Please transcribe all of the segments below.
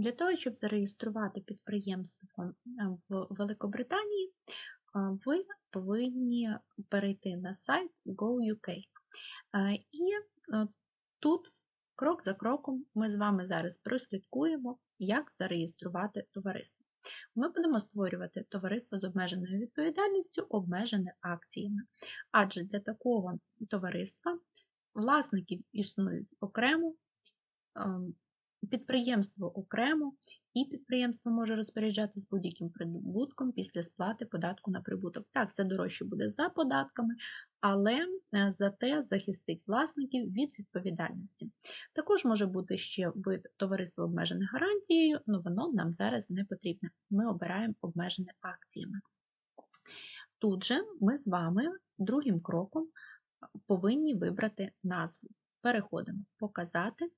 Для того, щоб зареєструвати підприємство е, в Великобританії, е, ви повинні перейти на сайт GoUK. Е, І тут крок за кроком ми з вами зараз прослідкуємо, як зареєструвати товариство. Ми будемо створювати товариство з обмеженою відповідальністю, обмежене акціями. Адже для такого товариства власників існують окремо, ем, підприємство окремо, і підприємство може розпоряджатися будь-яким прибутком після сплати податку на прибуток. Так, це дорожче буде за податками, але е, зате захистить власників від відповідальності. Також може бути ще вид товариства обмежене гарантією, але воно нам зараз не потрібне. Ми обираємо обмежене акціями. Тут же ми з вами другим кроком повинні вибрати назву. Переходимо Показати,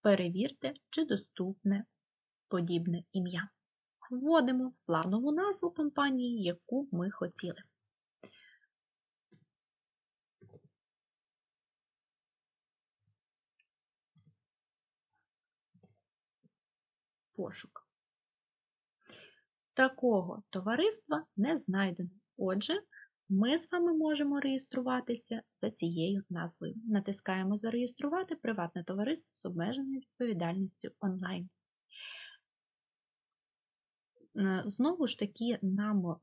перевірте, чи доступне подібне ім'я. Вводимо планову назву компанії, яку ми хотіли. Пошук. Такого товариства не знайдено. Отже, ми з вами можемо реєструватися за цією назвою. Натискаємо Зареєструвати приватне товариство з обмеженою відповідальністю онлайн. Е, знову ж таки, нам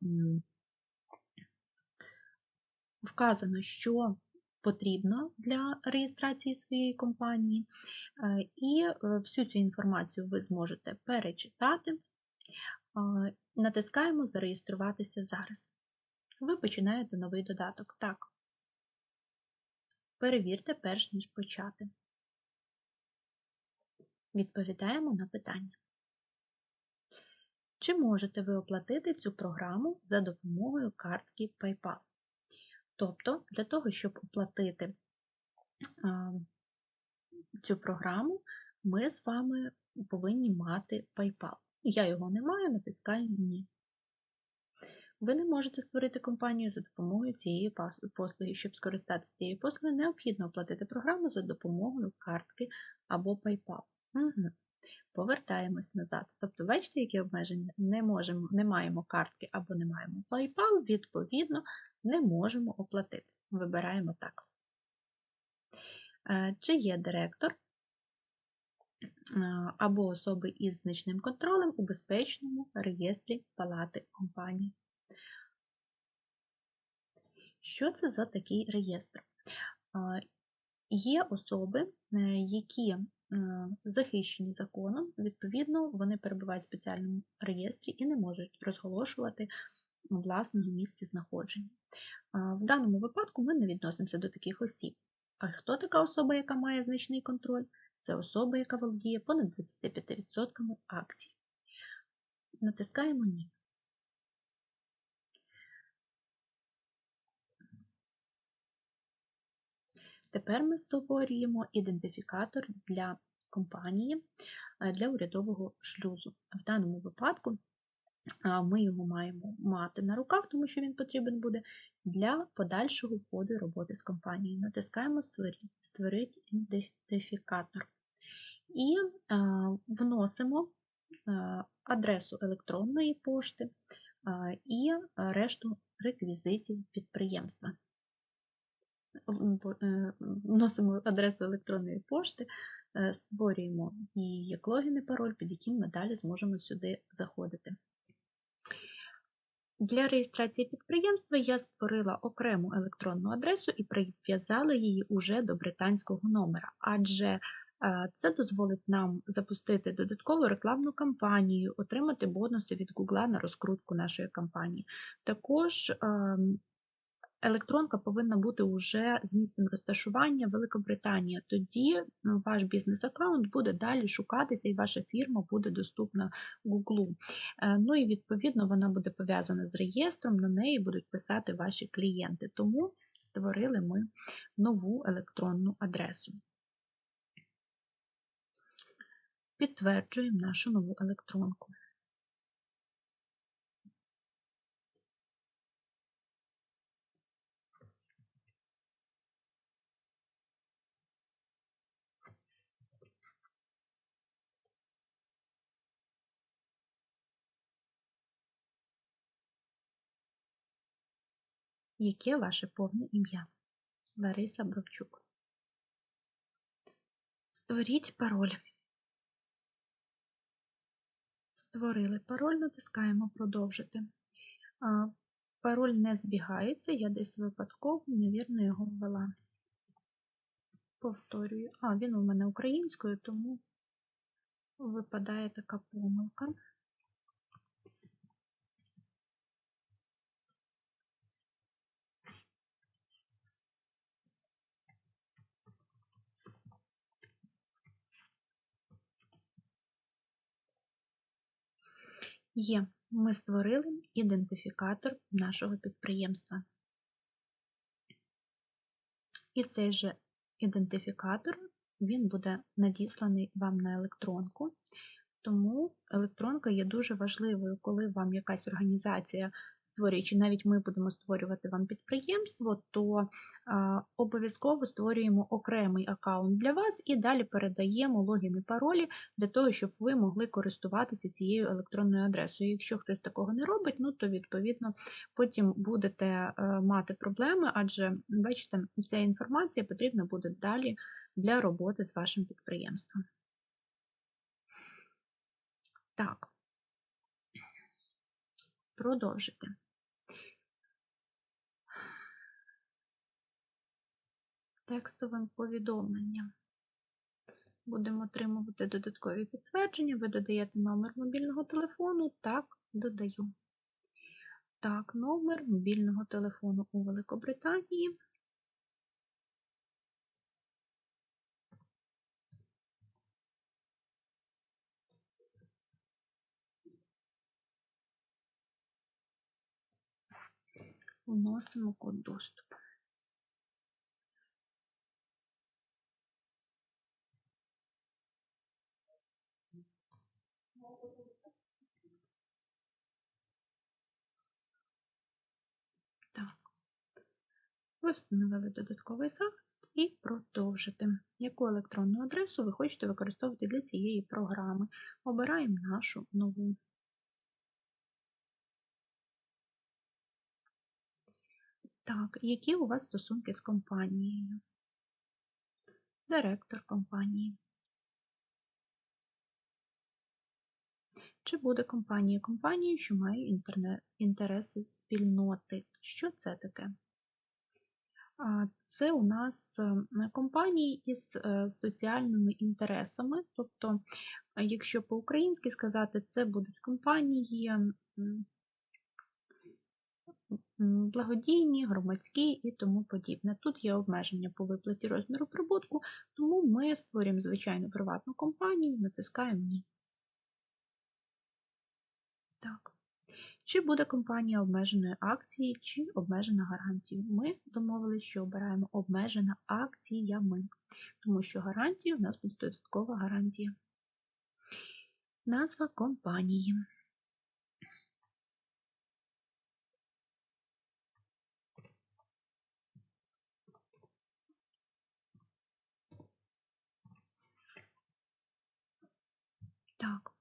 вказано, що потрібно для реєстрації своєї компанії, е, і е, всю цю інформацію ви зможете перечитати. Натискаємо Зареєструватися зараз. Ви починаєте новий додаток. Так. Перевірте, перш ніж почати. Відповідаємо на питання. Чи можете ви оплатити цю програму за допомогою картки PayPal? Тобто, для того, щоб оплатити цю програму, ми з вами повинні мати PayPal. Я його не маю, натискаю Ні. Ви не можете створити компанію за допомогою цієї послуги. Щоб скористатися цією послугою, необхідно оплатити програму за допомогою картки або PayPal. Угу. Повертаємось назад. Тобто, бачите, які обмеження? Не можемо, не маємо картки або не маємо PayPal, відповідно, не можемо оплатити. Вибираємо так. Е, чи є директор е, або особи із значним контролем у безпечному реєстрі палати компанії? Що це за такий реєстр? Є особи, е, які е, захищені законом, відповідно, вони перебувають в спеціальному реєстрі і не можуть розголошувати власного місця знаходження. В даному випадку ми не відносимося до таких осіб. А хто така особа, яка має значний контроль? Це особа, яка володіє понад 25% акцій. Натискаємо Ні. Тепер ми створюємо ідентифікатор для компанії е, для урядового шлюзу. В даному випадку ми його маємо мати на руках, тому що він потрібен буде для подальшого входу роботи з компанією. Натискаємо Створити ідентифікатор. І вносимо адресу електронної пошти і решту реквізитів підприємства. Е, вносимо адресу електронної пошти, е, створюємо її як логін і пароль, під яким ми далі зможемо сюди заходити. Для реєстрації підприємства я створила окрему електронну адресу і прив'язала її уже до британського номера, адже е, це дозволить нам запустити додаткову рекламну кампанію, отримати бонуси від Google на розкрутку нашої кампанії. Також ем, електронка повинна бути уже з місцем розташування Великобританія. Тоді ваш бізнес-аккаунт буде далі шукатися, і ваша фірма буде доступна Google. Е, ну і відповідно вона буде пов'язана з реєстром, на неї будуть писати ваші клієнти. Тому створили ми нову електронну адресу. Підтверджуємо нашу нову електронку. Яке ваше повне ім'я? Лариса Бровчук. Створіть пароль. Створили пароль, натискаємо Продовжити. Пароль не збігається, я десь випадково, невірно, його ввела. Повторюю. А, він у мене українською, тому випадає така помилка. Є, ми створили ідентифікатор нашого підприємства. І цей же ідентифікатор він буде надісланий вам на електронку. Тому електронка є дуже важливою, коли вам якась організація створює, чи навіть ми будемо створювати вам підприємство, то обов'язково створюємо окремий аккаунт для вас і далі передаємо логіни паролі для того, щоб ви могли користуватися цією електронною адресою. Якщо хтось такого не робить, ну то відповідно потім будете е, мати проблеми, адже бачите, ця інформація потрібна буде далі для роботи з вашим підприємством. Так, продовжити. Текстовим повідомленням. Будемо отримувати додаткові підтвердження. Ви додаєте номер мобільного телефону. Так, додаю. Так, номер мобільного телефону у Великобританії вносимо код доступу. Ви встановили додатковий захист і продовжити. Яку електронну адресу ви хочете використовувати для цієї програми? Обираємо нашу нову. Так, які у вас стосунки з компанією? Директор компанії. Чи буде компанія компанією, що має інтереси спільноти? Що це таке? Це у нас е, компанії із е, соціальними інтересами. Тобто, якщо по-українськи сказати, це будуть компанії благодійні, громадські і тому подібне. Тут є обмеження по виплаті розміру прибутку, тому ми створюємо звичайну приватну компанію, натискаємо Ні. Так. Чи буде компанія обмеженої акції, чи обмежена гарантією? Ми домовилися, що обираємо обмежена акціями, тому що гарантія у нас буде додаткова гарантія. Назва компанії. Так.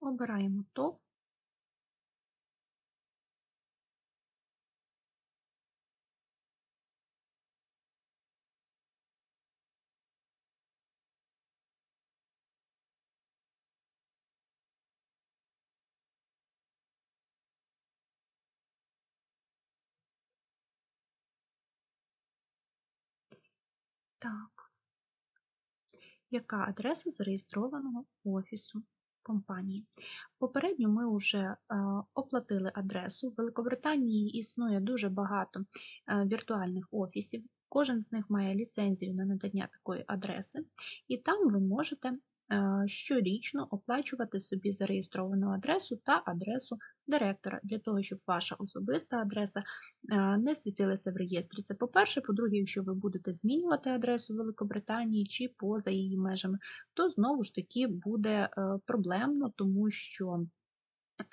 Обираємо топ. Так яка адреса зареєстрованого офісу компанії. Попередньо ми вже е, оплатили адресу. В Великобританії існує дуже багато е, віртуальних офісів. Кожен з них має ліцензію на надання такої адреси, і там ви можете щорічно оплачувати собі зареєстровану адресу та адресу директора, для того, щоб ваша особиста адреса е, не світилася в реєстрі. Це по-перше, по-друге, якщо ви будете змінювати адресу Великобританії чи поза її межами, то знову ж таки буде е, проблемно, тому що е,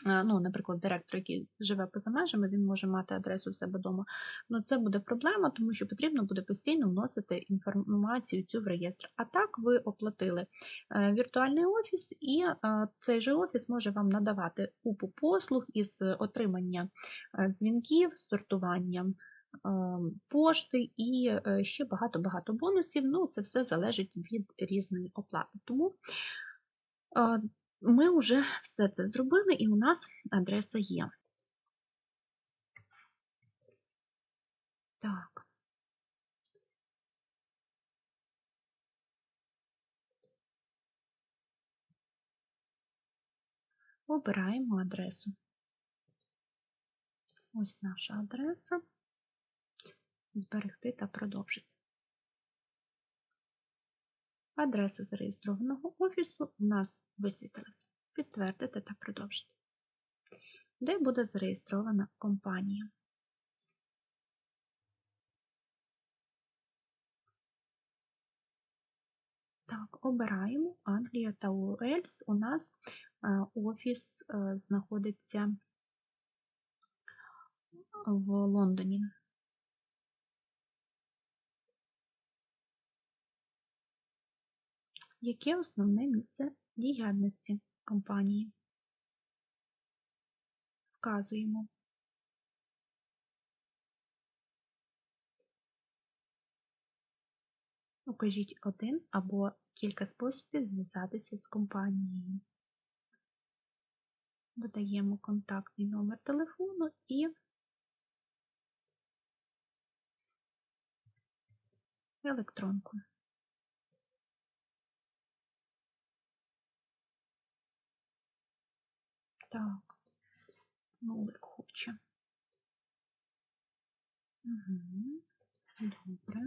ну, наприклад, директор, який живе поза межами, він може мати адресу в себе вдома. Ну, це буде проблема, тому що потрібно буде постійно вносити інформацію цю в реєстр. А так ви оплатили е, віртуальний офіс, і е, цей же офіс може вам надавати купу послуг із отримання е, дзвінків, сортуванням е, пошти і е, ще багато-багато бонусів. Ну, це все залежить від різної оплати. Тому е, ми вже все це зробили, і у нас адреса є. Так. Обираємо адресу. Ось наша адреса. Зберегти та продовжити. Адреса зареєстрованого офісу у нас висвітилася. Підтвердити та продовжити. Де буде зареєстрована компанія? Так, обираємо Англія та Уельс. У нас е, офіс е, знаходиться в Лондоні. Яке основне місце діяльності компанії? Вказуємо. Укажіть один або кілька способів зв'язатися з компанією. Додаємо контактний номер телефону і електронку. Так, нулик хоче. Угу. Добре.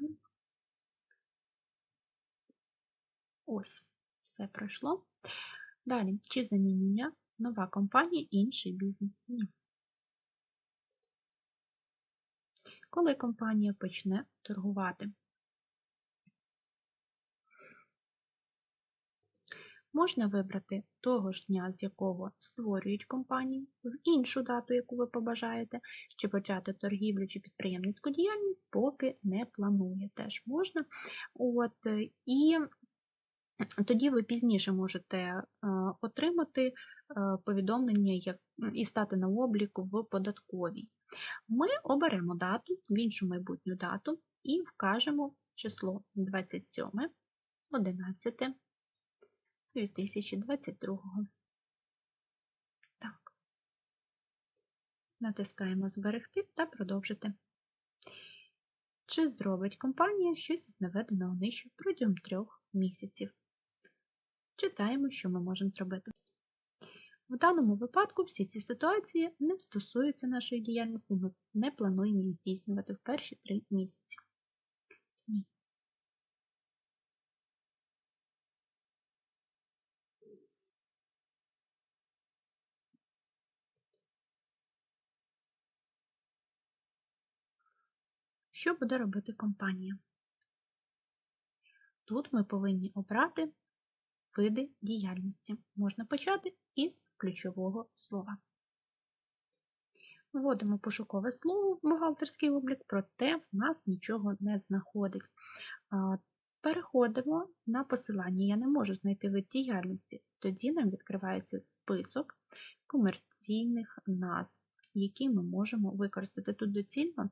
Ось, все пройшло. Далі, чи замінює нова компанія інший бізнес? Ні. Коли компанія почне торгувати? Можна вибрати того ж дня, з якого створюють компанію, в іншу дату, яку ви побажаєте, чи почати торгівлю чи підприємницьку діяльність, поки не планує. Теж можна. От, І тоді ви пізніше можете е, отримати е, повідомлення і стати на обліку в податковій. Ми оберемо дату, в іншу майбутню дату, і вкажемо число 27, 11. 2022. Так. Натискаємо Зберегти та продовжити. Чи зробить компанія щось із наведеного нижче протягом трьох місяців? Читаємо, що ми можемо зробити. В даному випадку всі ці ситуації не стосуються нашої діяльності, ми не плануємо їх здійснювати в перші три місяці. Ні. Що буде робити компанія? Тут ми повинні обрати види діяльності. Можна почати із ключового слова. Вводимо пошукове слово в бухгалтерський облік, проте в нас нічого не знаходить. Переходимо на посилання. Я не можу знайти вид діяльності. Тоді нам відкривається список комерційних назв, які ми можемо використати. Тут доцільно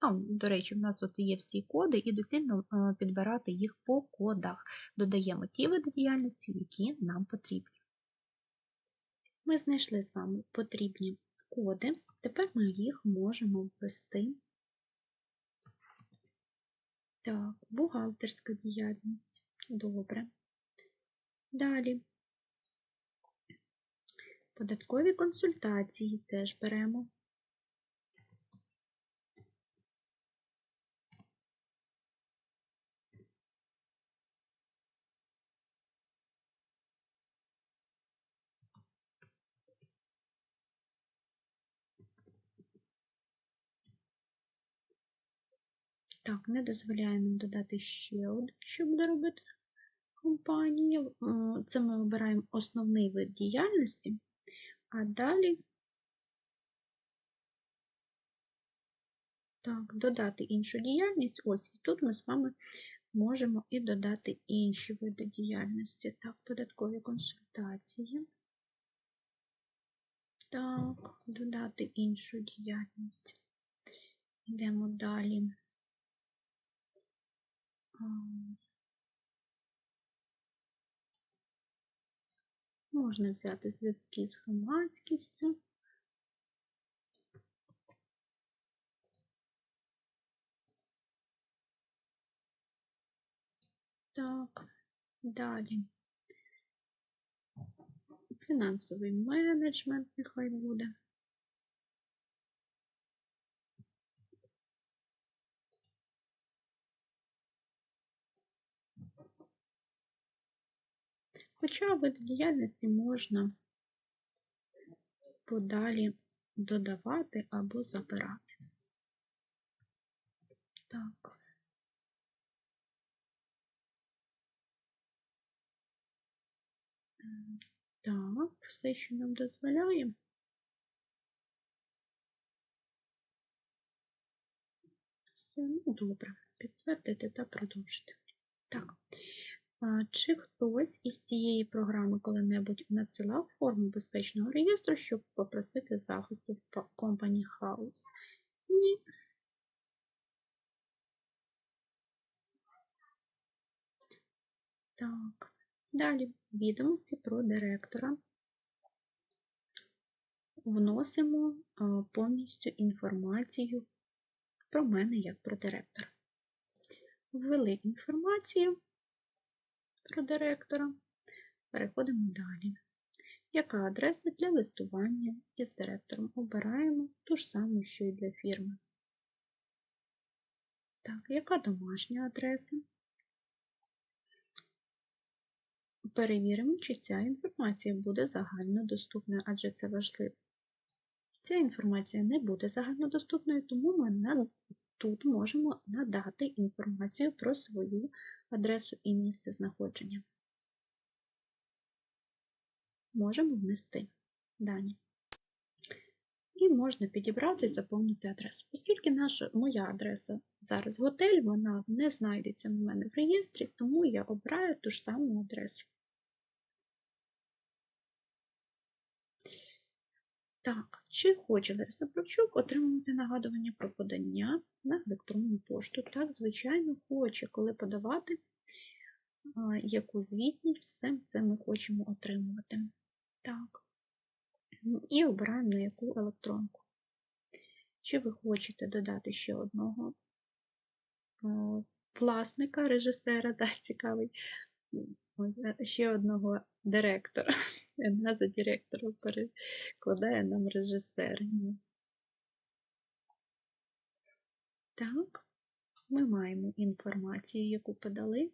а, До речі, в нас от є всі коди, і доцільно е, підбирати їх по кодах. Додаємо ті види діяльності, які нам потрібні. Ми знайшли з вами потрібні коди, тепер ми їх можемо ввести. Так, бухгалтерська діяльність. Добре. Далі. Податкові консультації теж беремо. Так, не дозволяємо додати ще один, що буде робити компанія. Це ми обираємо основний вид діяльності. А далі так, додати іншу діяльність. Ось, і тут ми з вами можемо і додати інші види діяльності. Так, податкові консультації. Так, додати іншу діяльність. Йдемо далі. Можна взяти зв'язки з громадськістю. Так, далі. Фінансовий менеджмент нехай буде. Хоча вид діяльності можна подалі додавати або забирати. Так. Так, все, що нам дозволяє. Все, ну добре, підтвердити та продовжити. Так. Чи хтось із цієї програми коли-небудь надсилав форму безпечного реєстру, щоб попросити захисту в Company House? Ні. Так, далі відомості про директора. Вносимо повністю інформацію про мене як про директора. Ввели інформацію про директора. Переходимо далі. Яка адреса для листування із директором? Обираємо ту ж саму, що і для фірми. Так, яка домашня адреса? Перевіримо, чи ця інформація буде загальнодоступною, адже це важливо. Ця інформація не буде загальнодоступною, тому ми тут можемо надати інформацію про свою адресу і місце знаходження. Можемо внести дані. І можна підібрати і заповнити адресу. Оскільки наша, моя адреса зараз готель, вона не знайдеться в мене в реєстрі, тому я обираю ту ж саму адресу. Так, чи хоче Лариса Бровчук отримувати нагадування про подання на електронну пошту? Так, звичайно, хоче, коли подавати, яку звітність, все це ми хочемо отримувати. Так. І обираємо на яку електронку. Чи ви хочете додати ще одного власника, режисера, так, цікавий, ще одного директора. Назва директора перекладає нам режисер. Так, ми маємо інформацію, яку подали.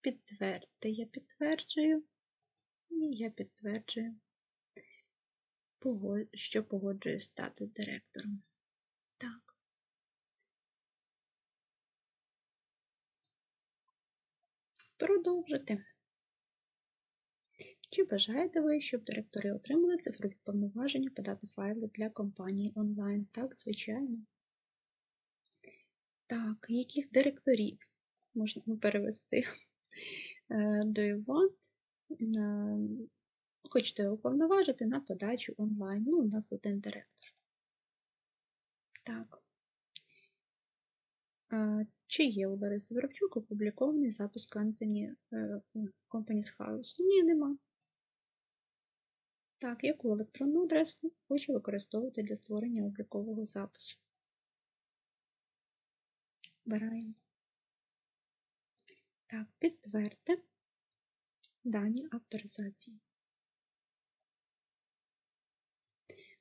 Підтвердьте, я підтверджую, і я підтверджую, що погоджую стати директором. Так. Продовжити. Чи бажаєте ви, щоб директори отримали цифрові повноваження подати файли для компанії онлайн? Так, звичайно. Так, яких директорів можна перевести? Е, do you want? Хочете уповноважити на подачу онлайн. Ну, у нас один директор. Так. Е, чи є у Лариси Воробчук опублікований запуск е, Company's House? Ні, нема. Так, яку електронну адресу хочу використовувати для створення облікового запису? Вбираємо. Так, підтвердьте дані авторизації.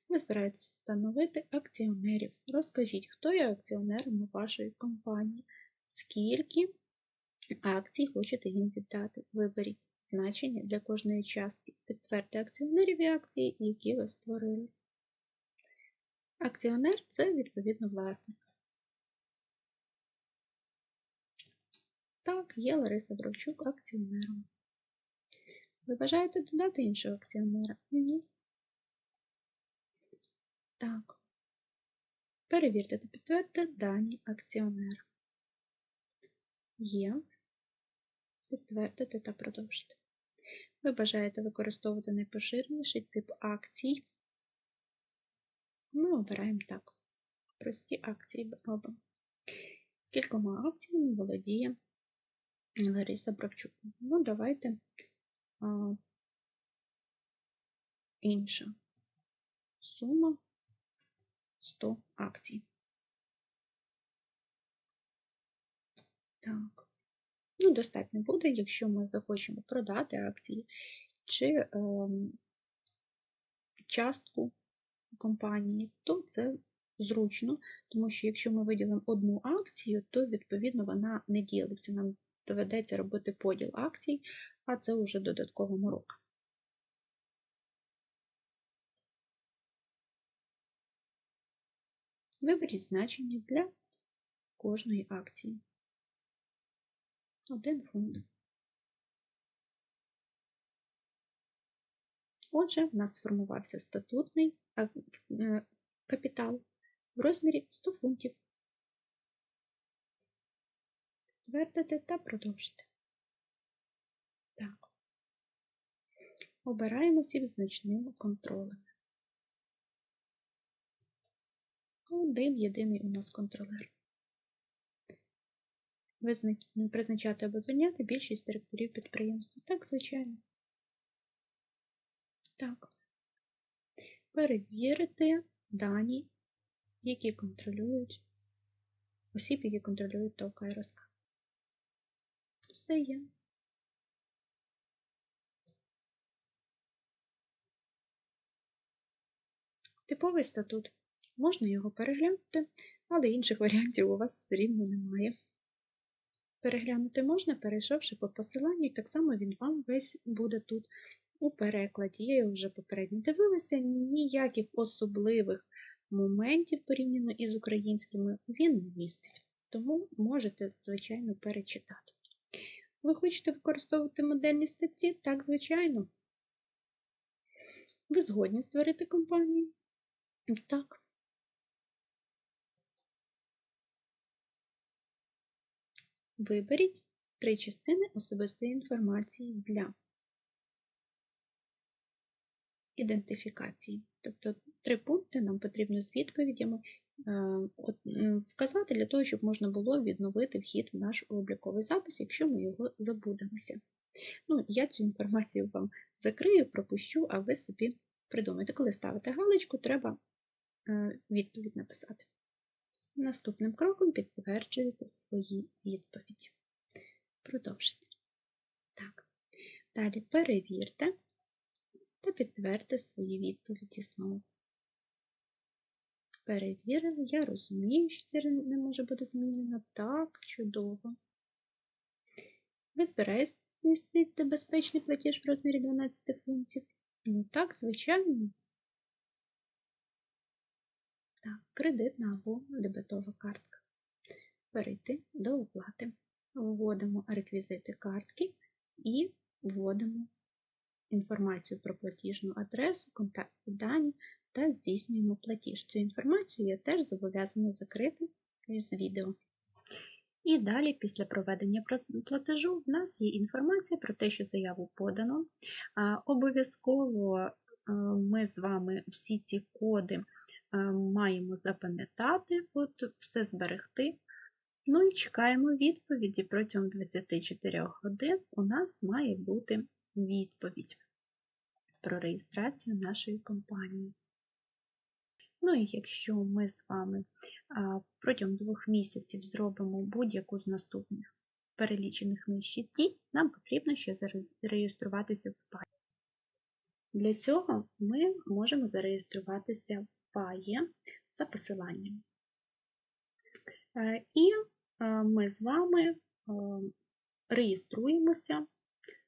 Ви збираєтесь встановити акціонерів. Розкажіть, хто є акціонерами вашої компанії, скільки акцій хочете їм віддати. Виберіть значення для кожної частки. Підтвердьте акціонерів і акції, які ви створили. Акціонер це відповідно власник. Так, є Лариса Бровчук акціонером. Ви бажаєте додати іншого акціонера? Ні. Так. Перевірте та підтвердьте дані акціонера. Є. Підтвердити та продовжити. Ви бажаєте використовувати найпоширеніший тип акцій. Ми обираємо так. Прості акції робимо. Скількома акціями володіє Лариса Бравчук. Ну, давайте а, інша сума 100 акцій. Так. Ну, достатньо буде, якщо ми захочемо продати акції чи е, частку компанії, то це зручно, тому що якщо ми виділимо одну акцію, то відповідно вона не ділиться. Нам доведеться робити поділ акцій, а це вже додаткова морока. Виберіть значення для кожної акції. Один фунт. Отже, в нас сформувався статутний капітал в розмірі 100 фунтів. Ствердити та продовжити. Так. Обираємо всіх значними контролем. Один єдиний у нас контролер. Призначати або звільняти більшість директорів підприємства. Так, звичайно. Так. Перевірити дані, які контролюють осіб, які контролюють ТОВ КРСК. Все є. Типовий статут. Можна його переглянути, але інших варіантів у вас все рівно немає. Переглянути можна, перейшовши по посиланню, так само він вам весь буде тут у перекладі. Я його вже попередньо дивилася, ніяких особливих моментів порівняно із українськими він не містить. Тому можете, звичайно, перечитати. Ви хочете використовувати модельні статті? Так, звичайно. Ви згодні створити компанію? Так. Виберіть три частини особистої інформації для ідентифікації. Тобто три пункти нам потрібно з відповідями е, вказати для того, щоб можна було відновити вхід в наш обліковий запис, якщо ми його забудемося. Ну, Я цю інформацію вам закрию, пропущу, а ви собі придумайте. Коли ставите галочку, треба е, відповідь написати. Наступним кроком підтверджуєте свої відповіді. Продовжити. Так. Далі перевірте та підтвердьте свої відповіді знову. Перевірили, я розумію, що це не може бути змінено. Так, чудово. Ви збираєтесь змістити безпечний платіж в розмірі 12 фунтів? Ну так, звичайно. Так, кредитна або дебетова картка. Перейти до оплати. Вводимо реквізити картки і вводимо інформацію про платіжну адресу, контактні дані та здійснюємо платіж. Цю інформацію я теж зобов'язана закрити з відео. І далі, після проведення платежу, в нас є інформація про те, що заяву подано. Обов'язково ми з вами всі ці коди маємо запам'ятати, от все зберегти. Ну і чекаємо відповіді протягом 24 годин у нас має бути відповідь про реєстрацію нашої компанії. Ну і якщо ми з вами протягом двох місяців зробимо будь-яку з наступних перелічених нижче дій, нам потрібно ще зареєструватися в ПАЄ. Для цього ми можемо зареєструватися в за посиланням. Е, і е, ми з вами е, реєструємося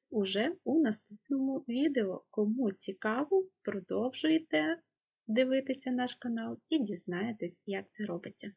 уже у наступному відео. Кому цікаво, продовжуйте дивитися наш канал і дізнаєтесь, як це робиться.